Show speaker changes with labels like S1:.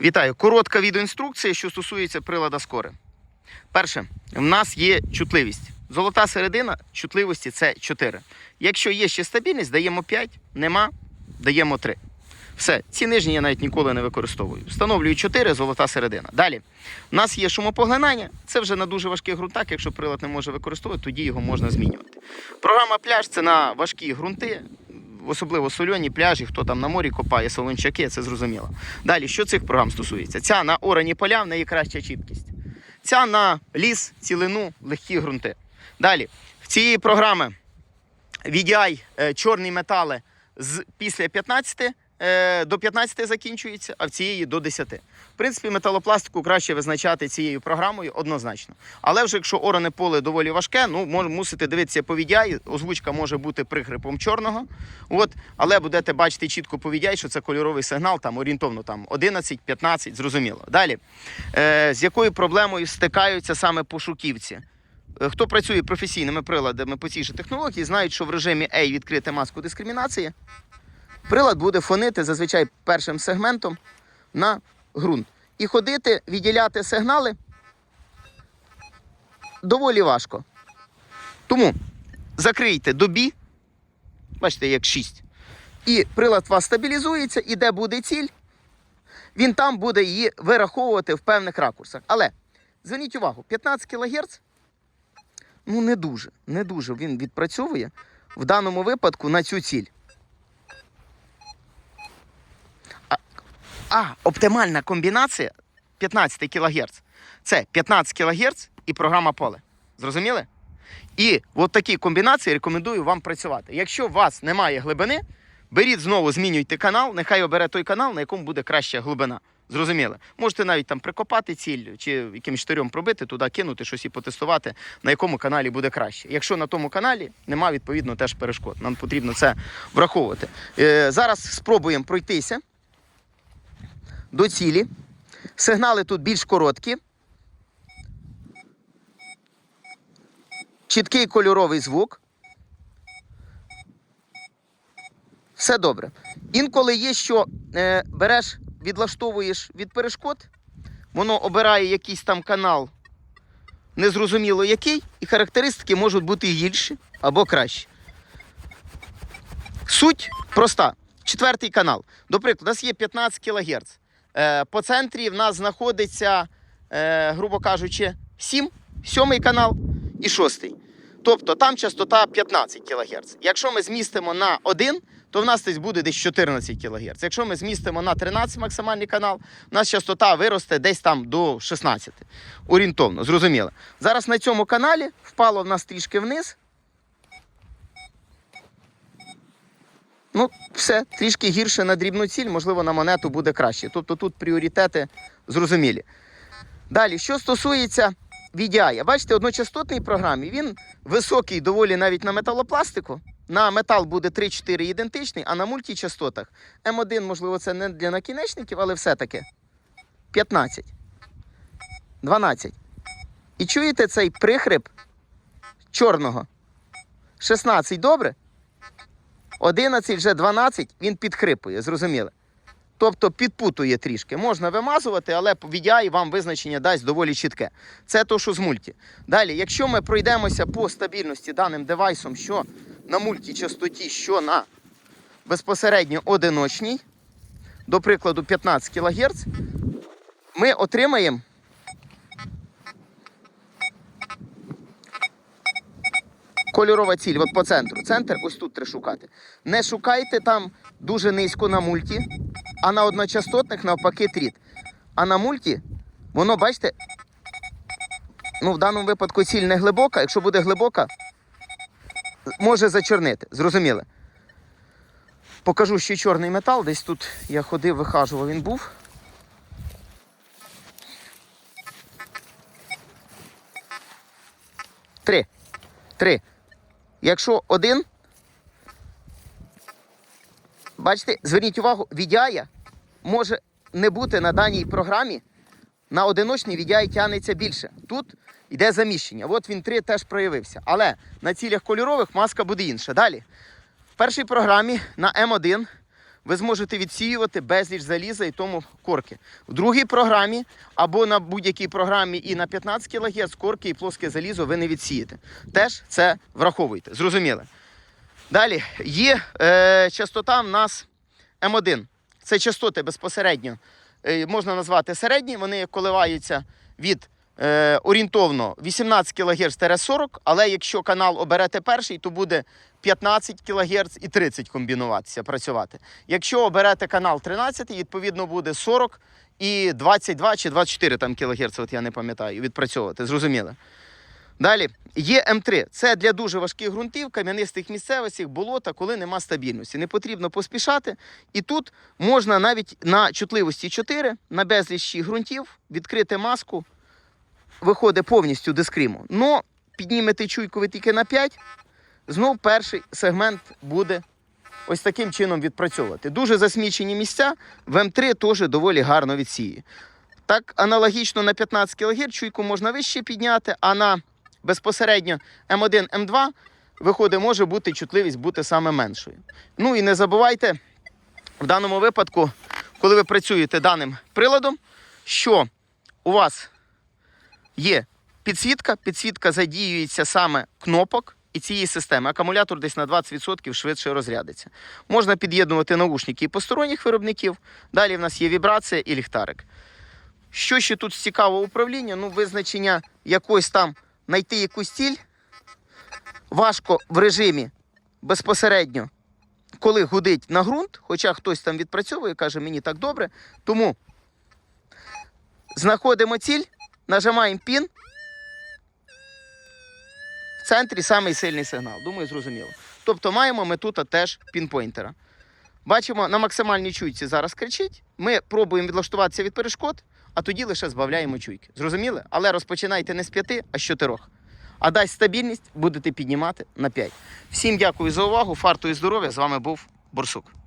S1: Вітаю. Коротка відеоінструкція, що стосується прилада скори. Перше, в нас є чутливість. Золота середина чутливості це 4. Якщо є ще стабільність, даємо 5, нема, даємо 3. Все, ці нижні я навіть ніколи не використовую. Встановлюю 4, золота середина. Далі. У нас є шумопоглинання. Це вже на дуже важких ґрунтах. Якщо прилад не може використовувати, тоді його можна змінювати. Програма пляж це на важкі ґрунти, особливо сольоні пляжі, хто там на морі копає солончаки, це зрозуміло. Далі, що цих програм стосується? Ця на орані поля, в неї краща чіткість. Ця на ліс, цілину, легкі ґрунти. Далі, в цієї програми VDI е, чорні метали з після 15 е, до 15 закінчується, а в цієї до 10. В принципі, металопластику краще визначати цією програмою однозначно. Але вже якщо оране поле доволі важке, ну мусите дивитися по VDI, озвучка може бути пригрипом чорного. От, але будете бачити чітко по що це кольоровий сигнал, там орієнтовно там 11-15, зрозуміло. Далі, е, з якою проблемою стикаються саме пошуківці? Е, Хто працює професійними приладами по цій же технології, знають, що в режимі A відкрити маску дискримінації, прилад буде фонити зазвичай першим сегментом на ґрунт. І ходити, відділяти сигнали доволі важко. Тому закрийте до B, бачите, як 6. І прилад у вас стабілізується, і де буде ціль, він там буде її вираховувати в певних ракурсах. Але зверніть увагу, 15 кГц ну не дуже, не дуже він відпрацьовує в даному випадку на цю ціль. А оптимальна комбінація 15 кГц це 15 кГц і програма поле. Зрозуміли? І от такі комбінації рекомендую вам працювати. Якщо у вас немає глибини, беріть знову, змінюйте канал, нехай обере той канал, на якому буде краща глибина. Зрозуміли? Можете навіть там прикопати ціль чи якимось штирем пробити, туди кинути щось і потестувати, на якому каналі буде краще. Якщо на тому каналі нема, відповідно, теж перешкод. Нам потрібно це враховувати. Е, зараз спробуємо пройтися до цілі. Сигнали тут більш короткі. Чіткий кольоровий звук. Все добре. Інколи є, що е, береш, відлаштовуєш від перешкод, воно обирає якийсь там канал, незрозуміло який, і характеристики можуть бути гірші або кращі. Суть проста. Четвертий канал. До у нас є 15 кГц. Е, по центрі в нас знаходиться, е, грубо кажучи, 7, сьомий канал і шостий. Тобто там частота 15 кГц. Якщо ми змістимо на 1, то в нас десь буде десь 14 кГц. Якщо ми змістимо на 13 максимальний канал, у нас частота виросте десь там до 16. Орієнтовно, зрозуміло. Зараз на цьому каналі впало в нас трішки вниз. Ну, все, трішки гірше на дрібну ціль, можливо, на монету буде краще. Тобто тут пріоритети зрозумілі. Далі, що стосується VDI, бачите, одночастотний програмі він високий доволі навіть на металопластику. На метал буде 3-4 ідентичний, а на мультичастотах М1, можливо, це не для накінечників, але все-таки 15. 12. І чуєте цей прихрип чорного? 16, добре? 11, вже 12, він підхрипує, зрозуміли? Тобто підпутує трішки. Можна вимазувати, але VDI вам визначення дасть доволі чітке. Це то, що з мульті. Далі, якщо ми пройдемося по стабільності даним девайсом, що на мультичастоті, що на безпосередньо одиночній, до прикладу 15 кГц, ми отримаємо кольорова ціль, от по центру. Центр ось тут треба шукати. Не шукайте там дуже низько на мульті, а на одночастотних навпаки тріт. А на мульті, воно, бачите, ну в даному випадку ціль не глибока. Якщо буде глибока, може зачорнити. Зрозуміли? Покажу ще чорний метал. Десь тут я ходив, вихажував, він був. Три. Три. Якщо один, бачите, зверніть увагу, VDI може не бути на даній програмі. На одиночний VDI тягнеться більше. Тут йде заміщення. От він 3 теж проявився. Але на цілях кольорових маска буде інша. Далі. В першій програмі на М1 ви зможете відсіювати безліч заліза і тому корки. В другій програмі або на будь-якій програмі і на 15 кГц корки і плоске залізо ви не відсієте. Теж це враховуйте. Зрозуміли? Далі є е, частота в нас М1. Це частоти безпосередньо е, можна назвати середні. Вони коливаються від е, орієнтовно 18 кГц 40, але якщо канал оберете перший, то буде 15 кГц і 30 комбінуватися, працювати. Якщо оберете канал 13, відповідно буде 40 і 22 чи 24 там кГц, от я не пам'ятаю, відпрацьовувати. Зрозуміли? Далі є М3. Це для дуже важких ґрунтів, кам'янистих місцевостей, болота, коли нема стабільності. Не потрібно поспішати. І тут можна навіть на чутливості 4, на безлічі ґрунтів відкрити маску, виходить повністю дискриму. Но піднімете чуйку ви тільки на 5, знов перший сегмент буде ось таким чином відпрацьовувати. Дуже засмічені місця в М3 теж доволі гарно відсіє. Так, аналогічно на 15 кГц чуйку можна вище підняти, а на безпосередньо М1, М2 виходить, може бути чутливість бути саме меншою. Ну і не забувайте в даному випадку, коли ви працюєте даним приладом, що у вас є підсвітка, підсвітка задіюється саме кнопок і цієї системи. Акумулятор десь на 20% швидше розрядиться. Можна під'єднувати наушники і посторонніх виробників. Далі в нас є вібрація і ліхтарик. Що ще тут з цікавого управління? Ну, визначення якось там знайти якусь ціль. Важко в режимі безпосередньо, коли гудить на ґрунт, хоча хтось там відпрацьовує, каже, мені так добре. Тому знаходимо ціль, нажимаємо пін. В центрі самий сильний сигнал. Думаю, зрозуміло. Тобто маємо ми тут теж пінпойнтера. Бачимо, на максимальній чуйці зараз кричить. Ми пробуємо відлаштуватися від перешкод, а тоді лише збавляємо чуйки. Зрозуміли? Але розпочинайте не з п'яти, а з чотирьох. А дасть стабільність, будете піднімати на 5. Всім дякую за увагу. Фарту і здоров'я. З вами був Борсук.